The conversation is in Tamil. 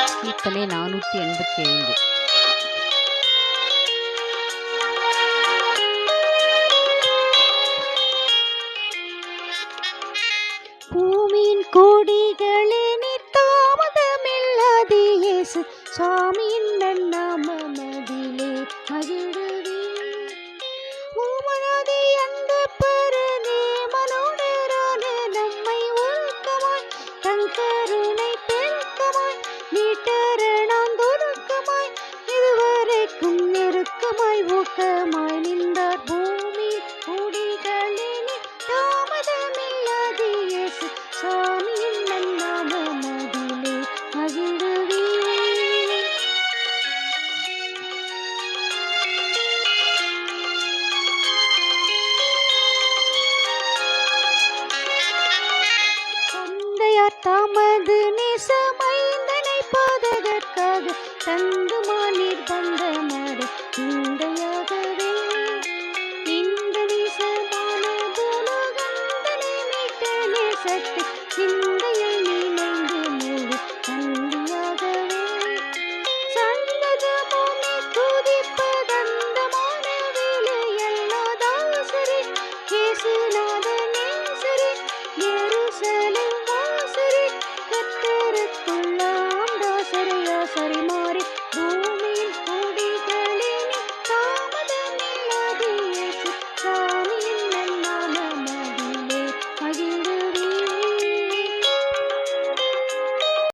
கீர்த்தனை நானூற்றி எண்பத்தி ஐந்து. பூமியின் கொடிகளே நீ தாமதமில்லாதே இயேசு. சாமியின் நன்னாம மதிலே நெருக்கமாய் நின்றார் பூமி குடிகளே நீ தாமதமில்லாதே இயேசு சாமியின் நன்னாம மதிலே மகிழ்வே தந்தையார் தமது நேசமை பாதகற்காக தந்து மாநீர் பந்தமட இந்தையாகவே